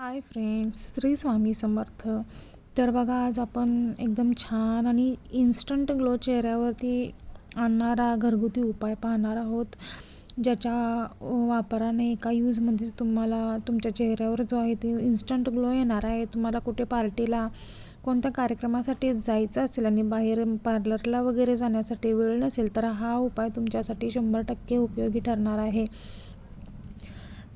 Hi friends Shri Swami Samarth. तर बघा आज आपण एकदम छान आणि इन्स्टंट ग्लो चेहऱ्यावरती आणणारा घरगुती उपाय पाहणार आहोत ज्याच्या वापराने एका यूजमध्ये तुम्हाला तुमच्या चेहऱ्यावर जो आहे ते इन्स्टंट ग्लो येणार आहे. तुम्हाला कुठे पार्टीला कोणत्या कार्यक्रमासाठी जायचं असेल आणि बाहेर पार्लरला वगैरे जाण्यासाठी वेळ नसेल तर हा उपाय तुमच्यासाठी शंभर टक्के उपयोगी ठरणार आहे.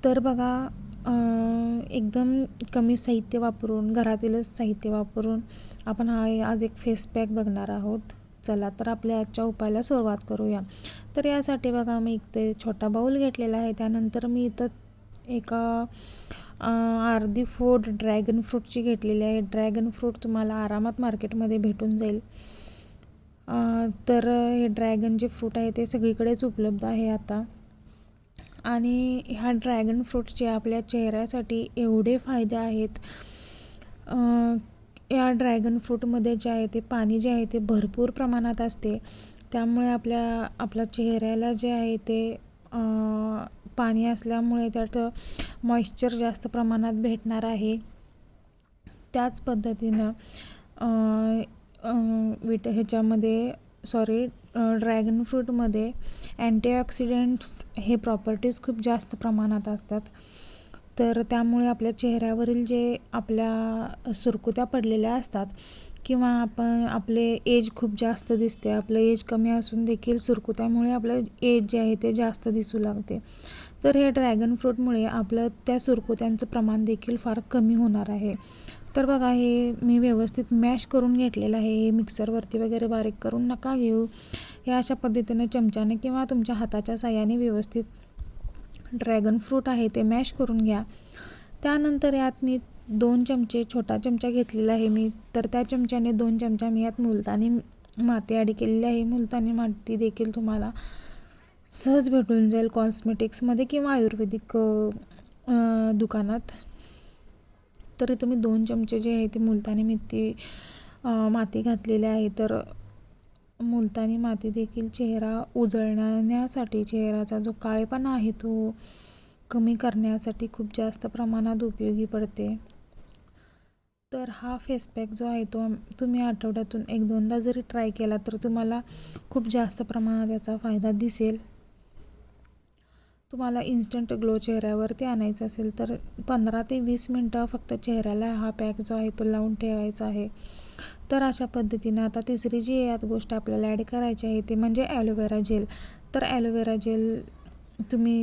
तर बघा एकदम कमी साहित्य वापरून घरातीलच साहित्य वापरून आपण हा आज एक फेस पॅक बघणार आहोत. चला तर आपल्या आजच्या उपायाला सुरुवात करूया. तर यासाठी बघा मी इथे छोटा बाऊल घेतलेला आहे. त्यानंतर मी इथं एका अर्धी फोड ड्रॅगन फ्रूटची घेतलेली आहे. ड्रॅगन फ्रूट तुम्हाला आरामात मार्केटमध्ये भेटून जाईल. तर हे ड्रॅगन जे फ्रूट आहे ते सगळीकडेच उपलब्ध आहे आता. आणि ह्या ड्रॅगन फ्रूटचे आपल्या चेहऱ्यासाठी एवढे फायदे आहेत या ड्रॅगन फ्रूटमध्ये जे आहे ते पाणी जे आहे ते भरपूर प्रमाणात असते. त्यामुळे आपल्या आपल्या चेहऱ्याला जे आहे ते पाणी असल्यामुळे त्यात मॉइश्चर जास्त प्रमाणात भेटणार आहे. त्याच पद्धतीनं विट ह्याच्यामध्ये सॉरी ड्रॅगन फ्रूटमध्ये अँटीऑक्सिडेंट्स हे प्रॉपर्टीज खूप जास्त प्रमाणात असतात. तर त्यामुळे आपल्या चेहऱ्यावरील जे आपल्या सुरकुत्या पडलेल्या असतात किंवा आपण आपले एज खूप जास्त दिसते आपलं एज कमी असून देखील सुरकुत्यामुळे आपलं एज जे आहे ते जास्त दिसू लागते. तर हे ड्रॅगन फ्रूटमुळे आपलं त्या सुरकुत्यांचं प्रमाण देखील फार कमी होणार आहे. तर बघा हे मी व्यवस्थित मॅश करून घेतलेलं आहे. हे मिक्सरवरती वगैरे बारीक करून नका घेऊ. हे अशा पद्धतीने चमच्याने किंवा तुमच्या हाताच्या साह्याने व्यवस्थित ड्रॅगन फ्रूट आहे ते मॅश करून घ्या. त्यानंतर यात मी दोन चमचे छोटा चमचा घेतलेला आहे मी. तर त्या चमच्याने दोन चमचा मी यात मुलतानी माती ॲड केलेली आहे. मुलतानी माती देखील तुम्हाला सहज भेटून जाईल. कॉस्मेटिक्समध्ये किंवा आयुर्वेदिक दुकानात. तर इथं मी दोन चमचे जे आहे ते मुलतानी मेथी माती घातलेली आहे. तर मुलतानी माती देखील चेहरा उजळण्यासाठी चेहऱ्याचा जो काळेपणा आहे तो कमी करण्यासाठी खूप जास्त प्रमाणात उपयोगी पडते. तर हा फेस पॅक जो आहे तो तुम्ही आठवड्यातून एक दोनदा जरी ट्राय केला तर तुम्हाला खूप जास्त प्रमाणात याचा फायदा दिसेल. तुम्हाला इन्स्टंट ग्लो चेहऱ्यावरती आणायचं असेल तर पंधरा ते वीस मिनटं फक्त चेहऱ्याला हा पॅक जो आहे तो लावून ठेवायचा आहे. तर अशा पद्धतीनं आता तिसरी जी यात गोष्ट आपल्याला ॲड करायची आहे ते म्हणजे ॲलोवेरा जेल तर ॲलोवेरा जेल तुम्ही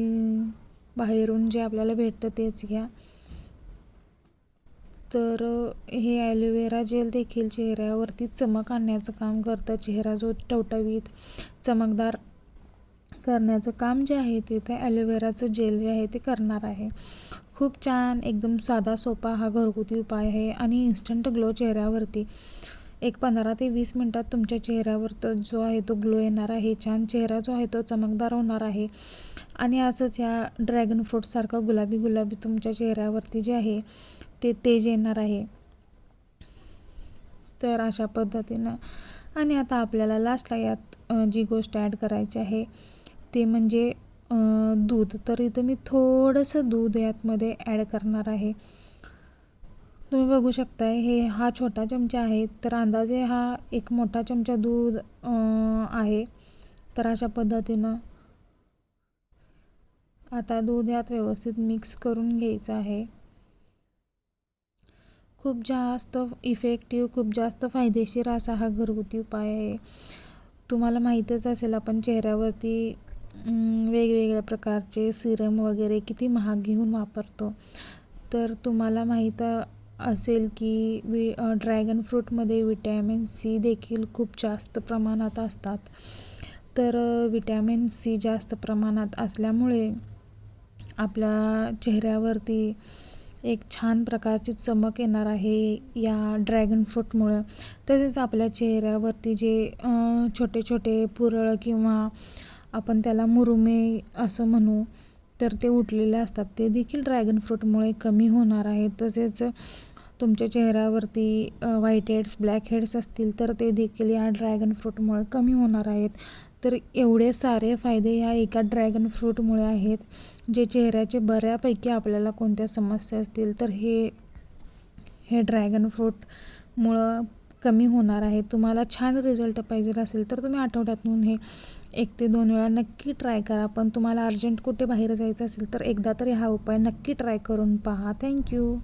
बाहेरून जे आपल्याला भेटतं तेच घ्या. तर हे ॲलोवेरा जेल देखील चेहऱ्यावरती चमक आणण्याचं काम करतं. चेहरा जो टवटवीत चमकदार करण्याचं काम जे आहे ते त्या ॲलोवेराचं जेल जे आहे ते करणार आहे. खूप छान एकदम साधा सोपा हा घरगुती उपाय आहे आणि इन्स्टंट ग्लो चेहऱ्यावरती. एक पंधरा ते वीस मिनटात तुमच्या चेहऱ्यावर तर जो आहे तो ग्लो येणार आहे. छान चेहरा जो आहे तो चमकदार होणार आहे. आणि असंच या ड्रॅगन फ्रूटसारखा गुलाबी गुलाबी तुमच्या चेहऱ्यावरती जे आहे ते तेज येणार आहे. तर अशा पद्धतीनं. आणि आता आपल्याला लास्टला यात जी गोष्ट ॲड करायची आहे ते म्हणजे दूध. तर इथं मी थोडंसं दूध यातमध्ये ॲड करणार आहे. तुम्ही बघू शकताय हे हा छोटा चमचा आहे. तर अंदाजे हा एक मोठा चमचा दूध आहे. तर अशा पद्धतीनं आता दूध यात व्यवस्थित मिक्स करून घ्यायचं आहे. खूप जास्त इफेक्टिव्ह खूप जास्त फायदेशीर असा हा घरगुती उपाय आहे. तुम्हाला माहीतच असेल आपण चेहऱ्यावरती वेगवेगळ्या प्रकारचे सिरम वगैरे किती महाग घेऊन वापरतो. तर तुम्हाला माहीत असेल की वि ड्रॅगन फ्रूटमध्ये विटॅमिन सी देखील खूप जास्त प्रमाणात असतात. तर विटॅमिन सी जास्त प्रमाणात असल्यामुळे आपल्या चेहऱ्यावरती एक छान प्रकारची चमक येणार आहे या ड्रॅगन फ्रूटमुळं तसेच आपल्या चेहऱ्यावरती जे छोटे छोटे पुरळ किंवा आपण त्याला मुरुमे असं म्हणू तर ते उठलेले असतात. ते देखील ड्रॅगन फ्रूटमुळे कमी होणार आहे. तसेच तुमच्या चेहऱ्यावरती व्हाईट हेड्स ब्लॅक हेड्स असतील तर ते देखील या ड्रॅगन फ्रूटमुळे कमी होणार आहेत. तर एवढे सारे फायदे ह्या एका ड्रॅगन फ्रूटमुळे आहेत जे चेहऱ्याचे बऱ्यापैकी आपल्याला कोणत्या समस्या असतील तर हे हे ड्रॅगन फ्रूटमुळं कमी होणार आहे तुम्हाला छान रिझल्ट पाहिजे असेल तर तुम्ही आठवड्यातून हे एक ते दोन वेळा नक्की ट्राय करा. पण तुम्हाला अर्जंट कुठे बाहेर जायचं असेल तर एकदा तरी हा उपाय नक्की ट्राय करून पहा. थँक्यू